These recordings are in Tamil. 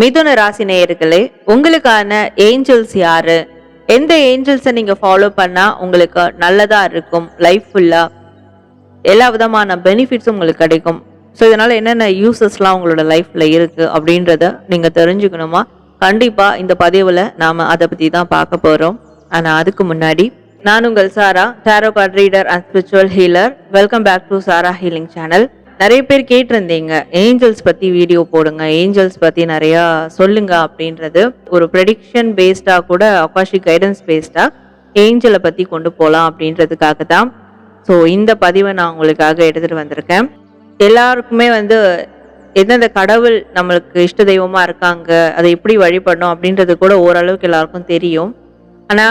மிதுன ராசி நேயர்களே உங்களுக்கான ஏஞ்சல்ஸ் யாரு? எந்த ஏஞ்சல்ஸை நீங்க ஃபாலோ பண்ணா உங்களுக்கு நல்லதா இருக்கும் லைஃப் ஃபுல்லா எல்லா விதமான பெனிஃபிட்ஸும் உங்களுக்கு கிடைக்கும். ஸோ இதனால என்னென்ன யூசஸ்லாம் உங்களோட லைஃப்ல இருக்கு அப்படின்றத நீங்க தெரிஞ்சுக்கணுமா? கண்டிப்பா இந்த பதிவுல நாம அதை பத்தி தான் பார்க்க போறோம். ஆனா அதுக்கு முன்னாடி நான் உங்கள் Sara tarot card reader and spiritual healer welcome back to Sara healing channel நிறைய பேர் கேட்டிருந்தீங்க ஏஞ்சல்ஸ் பத்தி வீடியோ போடுங்க ஏஞ்சல்ஸ் பத்தி நிறைய சொல்லுங்க அப்படின்றது ஒரு ப்ரெடிக்ஷன் பேஸ்டா கூட அக்காஷி கைடன்ஸ் பேஸ்டா ஏஞ்சலை பத்தி கொண்டு போகலாம் அப்படின்றதுக்காக தான். ஸோ இந்த பதிவை நான் உங்களுக்காக எடுத்துட்டு வந்திருக்கேன். எல்லாருக்குமே வந்து எந்தெந்த கடவுள் நம்மளுக்கு இஷ்ட தெய்வமா இருக்காங்க அதை எப்படி வழிபடணும் அப்படின்றது கூட ஓரளவுக்கு எல்லாருக்கும் தெரியும். ஆனா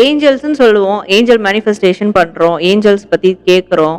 ஏஞ்சல்ஸ்ன்னு சொல்லுவோம் ஏஞ்சல் மேனிஃபெஸ்டேஷன் பண்றோம் ஏஞ்சல்ஸ் பத்தி கேட்குறோம்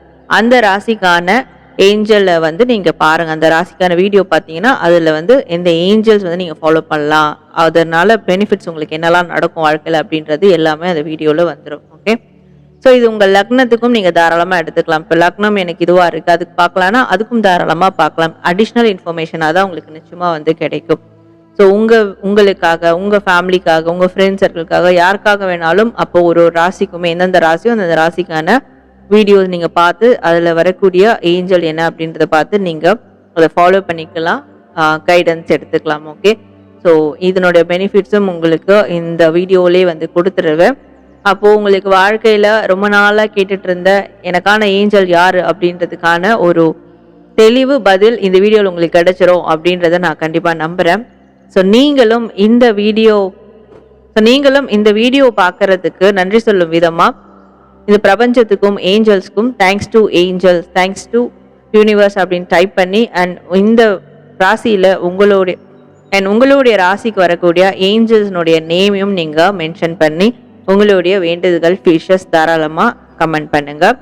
அந்த ராசிக்கான ஏஞ்சலை வந்து நீங்கள் பாருங்கள் அந்த ராசிக்கான வீடியோ பார்த்தீங்கன்னா அதில் வந்து எந்த ஏஞ்சல்ஸ் வந்து நீங்கள் ஃபாலோ பண்ணலாம். அதனால் பெனிஃபிட்ஸ் உங்களுக்கு என்னெல்லாம் நடக்கும் வாழ்க்கையில் அப்படின்றது எல்லாமே அந்த வீடியோவில் வந்துடும் ஓகே ஸோ இது உங்கள் லக்னத்துக்கும் நீங்கள் தாராளமாக எடுத்துக்கலாம். இப்போ லக்னம் எனக்கு இதுவாக இருக்குது அதுக்கு பார்க்கலாம்னா அதுக்கும் தாராளமாக பார்க்கலாம். அடிஷ்னல் இன்ஃபர்மேஷனாக தான் உங்களுக்கு நிச்சயமாக வந்து கிடைக்கும். ஸோ உங்கள் உங்களுக்காக உங்கள் ஃபேமிலிக்காக உங்கள் ஃப்ரெண்ட்ஸ் சர்க்கிளுக்காக யாருக்காக வேணாலும் அப்போ ஒரு ஒரு ராசிக்குமே எந்தெந்த ராசியோ அந்தந்த ராசிக்கான வீடியோஸ் நீங்கள் பார்த்து அதில் வரக்கூடிய ஏஞ்சல் என்ன அப்படின்றத பார்த்து நீங்கள் அதை ஃபாலோ பண்ணிக்கலாம். கைடன்ஸ் எடுத்துக்கலாம் ஓகே ஸோ இதனுடைய பெனிஃபிட்ஸும் உங்களுக்கு இந்த வீடியோலேயே வந்து கொடுத்துருவேன். அப்போது உங்களுக்கு வாழ்க்கையில் ரொம்ப நாளாக கேட்டுட்டு இருந்த எனக்கான ஏஞ்சல் யார் அப்படின்றதுக்கான ஒரு தெளிவு பதில் இந்த வீடியோவில் உங்களுக்கு கிடைச்சிரும் அப்படின்றத நான் கண்டிப்பாக நம்புகிறேன் ஸோ நீங்களும் இந்த வீடியோ ஸோ நீங்களும் இந்த வீடியோ பார்க்கறதுக்கு நன்றி சொல்லும் விதமாக இது பிரபஞ்சத்துக்கும் ஏஞ்சல்ஸ்க்கும் thanks to angels thanks to universe அப்படின்னு டைப் பண்ணி அண்ட் இந்த ராசியில் உங்களுடைய அண்ட் உங்களுடைய ராசிக்கு வரக்கூடிய ஏஞ்சல்ஸ்னுடைய நேமையும் நீங்கள் மென்ஷன் பண்ணி உங்களுடைய வேண்டுதல்கள் ஃபிஷஸ் தாராளமாக கமெண்ட் பண்ணுங்கள்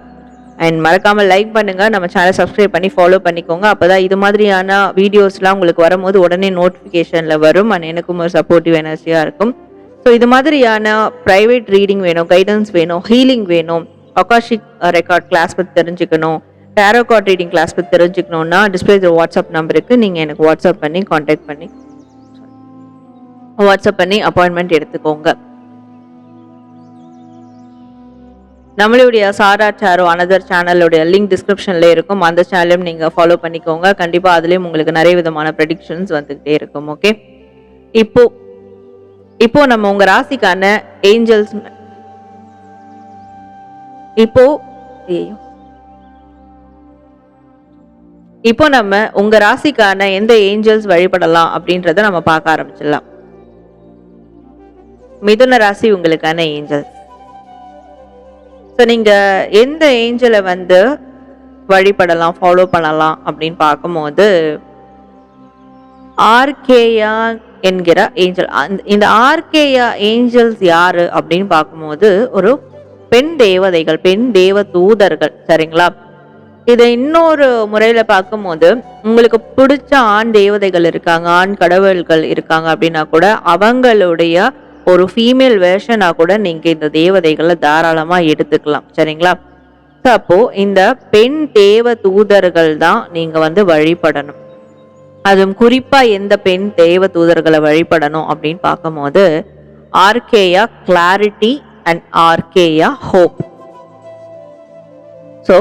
அண்ட் மறக்காமல் லைக் பண்ணுங்கள் நம்ம சேனல் சப்ஸ்கிரைப் பண்ணி ஃபாலோ பண்ணிக்கோங்க. அப்போ தான் இது மாதிரியான வீடியோஸ்லாம் உங்களுக்கு வரும்போது உடனே நோட்டிஃபிகேஷனில் வரும். அண்ட் எனக்கும் ஒரு சப்போர்ட்டிவ் எனர்ஜியாக இருக்கும். ஸோ இது மாதிரியான ப்ரைவேட் ரீடிங் வேணும் கைடன்ஸ் வேணும் ஹீலிங் வேணும். அகாஷிக் ரெக்கார்ட் கிளாஸ் பற்றி தெரிஞ்சுக்கணும். டேரோ கார்ட் ரீடிங் கிளாஸ் பற்றி தெரிஞ்சுக்கணும்னா டிஸ்பிளே வாட்ஸ்அப் நம்பருக்கு நீங்கள் எனக்கு வாட்ஸ்அப் பண்ணி காண்டாக்ட் பண்ணி வாட்ஸ்அப் பண்ணி அப்பாயின்மெண்ட் எடுத்துக்கோங்க. நம்மளுடைய சாரா சாரோ அனதர் சேனலுடைய லிங்க் டிஸ்கிரிப்ஷனில் இருக்கும். அந்த சேனலையும் நீங்கள் ஃபாலோ பண்ணிக்கோங்க. கண்டிப்பாக அதுலேயும் உங்களுக்கு நிறைய விதமான ப்ரெடிக்ஷன்ஸ் வந்துக்கிட்டே இருக்கும் ஓகே இப்போ இப்போ நம்ம உங்க ராசிக்கான ஏஞ்சல்ஸ் இப்போ இப்போ நம்ம உங்க ராசிக்கான எந்த ஏஞ்சல்ஸ் வழிபடலாம் அப்படின்றத நம்ம பார்க்க ஆரம்பிச்சிடலாம். மிதுன ராசி உங்களுக்கான ஏஞ்சல்ஸ் ஸோ நீங்க எந்த ஏஞ்சலை வந்து வழிபடலாம் ஃபாலோ பண்ணலாம் அப்படின்னு பார்க்கும்போது ஆர்கேயா என்கிற ஏஞ்சல். இந்த ஆர்கேயா ஏஞ்சல்ஸ் யாரு அப்படின்னு பார்க்கும்போது ஒரு பெண் தேவதைகள் பெண் தேவ தூதர்கள் சரிங்களா? இதை இன்னொரு முறையில பார்க்கும்போது உங்களுக்கு பிடிச்ச ஆண் தேவதைகள் இருக்காங்க ஆண் கடவுள்கள் இருக்காங்க அப்படின்னா கூட அவங்களுடைய ஒரு ஃபீமேல் வேர்ஷனா கூட நீங்க இந்த தேவதைகளை தாராளமா எடுத்துக்கலாம் சரிங்களா? அப்போ இந்த பெண் தேவ தூதர்கள் தான் நீங்க வந்து வழிபடணும். அதுவும் குறிப்பா எந்த பெண் தேவ தூதர்களை வழிபடணும் அப்படின்னு பார்க்கும்போது Archeia clarity and Archeia hope. So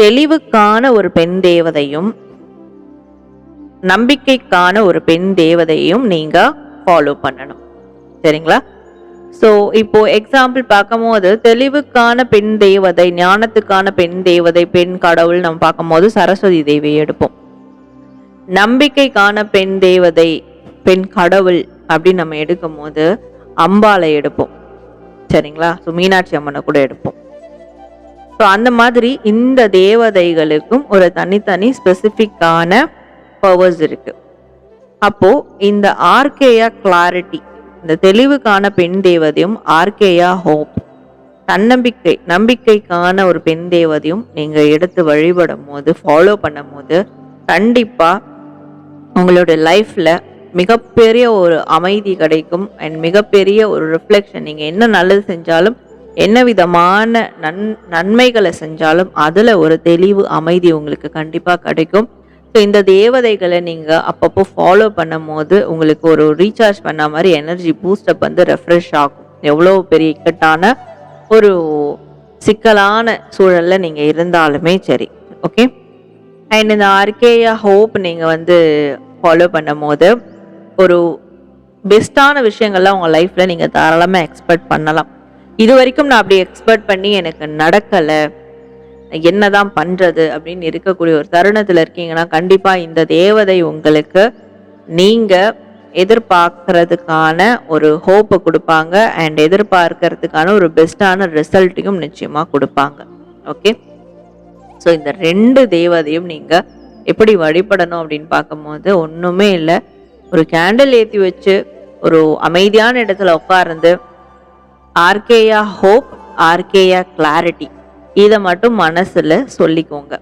தெளிவுக்கான ஒரு பெண் தேவதையும் நம்பிக்கைக்கான ஒரு பெண் தேவதையும் நீங்க ஃபாலோ பண்ணணும். சரிங்களா? ஸோ இப்போ எக்ஸாம்பிள் பார்க்கும்போது தெளிவுக்கான பெண் தேவதை ஞானத்துக்கான பெண் தேவதை பெண் கடவுள் நம்ம பார்க்கும்போது சரஸ்வதி தேவியை எடுப்போம். நம்பிக்கைக்கான பெண் தேவதை பெண் கடவுள் அப்படின்னு நம்ம எடுக்கும் போது அம்பாளை எடுப்போம். சரிங்களா? ஸோ மீனாட்சி அம்மனை கூட எடுப்போம். ஸோ அந்த மாதிரி இந்த தேவதைகளுக்கும் ஒரு தனித்தனி ஸ்பெசிஃபிக்கான பவர்ஸ் இருக்கு. அப்போ இந்த ஆர்கேயா கிளாரிட்டி இந்த தெளிவுக்கான பெண் தேவதையும் ஆர்கேயா ஹோப் தன்னம்பிக்கை நம்பிக்கைக்கான ஒரு பெண் தேவதையும் நீங்கள் எடுத்து வழிபடும் போது ஃபாலோ பண்ணும் போது கண்டிப்பாக உங்களோட லைஃப்பில் மிகப்பெரிய ஒரு அமைதி கிடைக்கும் அண்ட் மிகப்பெரிய ஒரு ரிஃப்ளெக்ஷன் நீங்கள் என்ன நல்லது செஞ்சாலும் என்ன விதமான நன் நன்மைகளை செஞ்சாலும் அதில் ஒரு தெளிவு அமைதி உங்களுக்கு கண்டிப்பாக கிடைக்கும். ஸோ இந்த தேவதைகளை நீங்கள் அப்பப்போ ஃபாலோ பண்ணும் போது உங்களுக்கு ஒரு ரீசார்ஜ் பண்ண மாதிரி எனர்ஜி பூஸ்டப் வந்து ரெஃப்ரெஷ் ஆகும். எவ்வளோ பெரிய இக்கட்டான ஒரு சிக்கலான சூழலில் நீங்கள் இருந்தாலுமே சரி. ஓகே அண்ட் இந்த ஆர்கேயா ஹோப் நீங்கள் வந்து ஃபாலோ பண்ணும் போது ஒரு பெஸ்ட்டான விஷயங்கள்லாம் உங்கள் லைஃப்பில் நீங்கள் தாராளமாக எக்ஸ்பெக்ட் பண்ணலாம். இது வரைக்கும் நான் அப்படி எக்ஸ்பெக்ட் பண்ணி எனக்கு நடக்கலை. என்ன தான் பண்ணுறது அப்படின்னு இருக்கக்கூடிய ஒரு தருணத்தில் இருக்கீங்கன்னா கண்டிப்பாக இந்த தேவதை உங்களுக்கு நீங்கள் எதிர்பார்க்கறதுக்கான ஒரு ஹோப்பை கொடுப்பாங்க. அண்ட் எதிர்பார்க்கறதுக்கான ஒரு பெஸ்ட்டான ரிசல்ட்டையும் நிச்சயமாக கொடுப்பாங்க. ஓகே ஸோ இந்த ரெண்டு தேவதையும் நீங்கள் எப்படி வழிபடணும் அப்படின்னு பார்க்கும்போது ஒன்றுமே இல்லை. ஒரு கேண்டில் ஏற்றி வச்சு ஒரு அமைதியான இடத்துல உட்கார்ந்து ஆர்கேயா ஹோப் ஆர்கேயா கிளாரிட்டி இதை மட்டும் மனசில் சொல்லிக்கோங்க.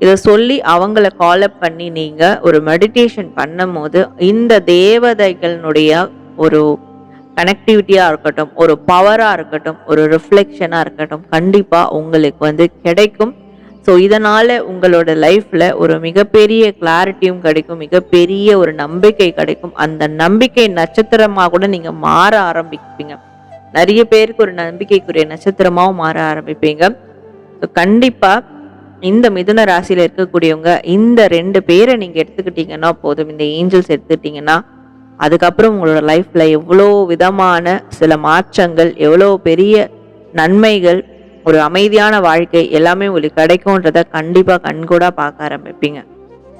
இதை சொல்லி அவங்கள காலப் பண்ணி நீங்கள் ஒரு மெடிடேஷன் பண்ணும் போது இந்த தேவதைகளினுடைய ஒரு கனெக்டிவிட்டியாக இருக்கட்டும் ஒரு பவராக இருக்கட்டும் ஒரு ரிஃப்ளெக்ஷனாக இருக்கட்டும் கண்டிப்பாக உங்களுக்கு வந்து கிடைக்கும். ஸோ இதனால் உங்களோட லைஃப்பில் ஒரு மிகப்பெரிய கிளாரிட்டியும் கிடைக்கும் மிகப்பெரிய ஒரு நம்பிக்கை கிடைக்கும். அந்த நம்பிக்கை நட்சத்திரமாக கூட நீங்கள் மாற ஆரம்பிப்பீங்க. நிறைய பேருக்கு ஒரு நம்பிக்கைக்குரிய நட்சத்திரமாகவும் மாற ஆரம்பிப்பீங்க. ஸோ கண்டிப்பாக இந்த மிதுன ராசியில் இருக்கக்கூடியவங்க இந்த ரெண்டு பேரை நீங்கள் எடுத்துக்கிட்டீங்கன்னா போதும். இந்த ஏஞ்சல்ஸ் எடுத்துக்கிட்டிங்கன்னா அதுக்கப்புறம் உங்களோட லைஃப்பில் எவ்வளோ விதமான சில மாற்றங்கள் எவ்வளோ பெரிய நன்மைகள் ஒரு அமைதியான வாழ்க்கை எல்லாமே உங்களுக்கு கிடைக்கும்ன்றத கண்டிப்பாக கண்கூடாக பார்க்க ஆரம்பிப்பீங்க.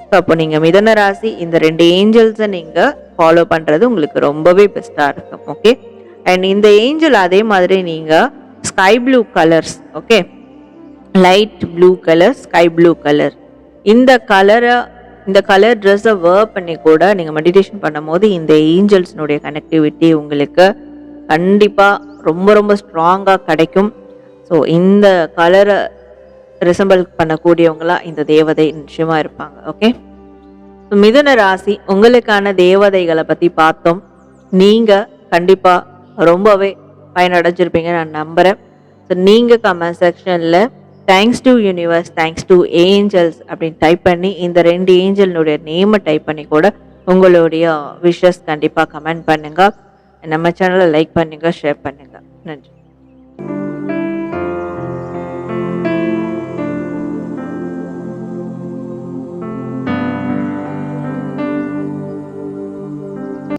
ஸோ அப்போ நீங்கள் மிதன ராசி இந்த ரெண்டு ஏஞ்சல்ஸை நீங்கள் ஃபாலோ பண்ணுறது உங்களுக்கு ரொம்பவே பெஸ்ட்டாக இருக்கும் ஓகே அண்ட் இந்த ஏஞ்சல் அதே மாதிரி நீங்கள் sky blue colours okay light blue colour sky blue colour இந்த கலரை இந்த கலர் ட்ரெஸ்ஸை வேர் பண்ணி கூட நீங்கள் மெடிடேஷன் பண்ணும் போது இந்த ஏஞ்சல்ஸ்னுடைய கனெக்டிவிட்டி உங்களுக்கு கண்டிப்பாக ரொம்ப ரொம்ப ஸ்ட்ராங்காக கிடைக்கும். ஸோ இந்த கலரை ரிசம்பிள் பண்ணக்கூடியவங்களா இந்த தேவதை நிச்சயமாக இருப்பாங்க ஓகே ஸோ மிதுன ராசி உங்களுக்கான தேவதைகளை பற்றி பார்த்தோம். நீங்கள் கண்டிப்பாக ரொம்பவே பயனடைஞ்சிருப்பீங்க நான் நம்புகிறேன் ஸோ நீங்கள் கமெண்ட் செக்ஷனில் thanks to universe thanks to angels அப்படின்னு டைப் பண்ணி இந்த ரெண்டு ஏஞ்சல்னுடைய நேமை டைப் பண்ணி கூட உங்களுடைய விஷஸ் கண்டிப்பாக கமெண்ட் பண்ணுங்கள் நம்ம சேனலை லைக் பண்ணுங்கள் ஷேர் பண்ணுங்கள் நன்றி.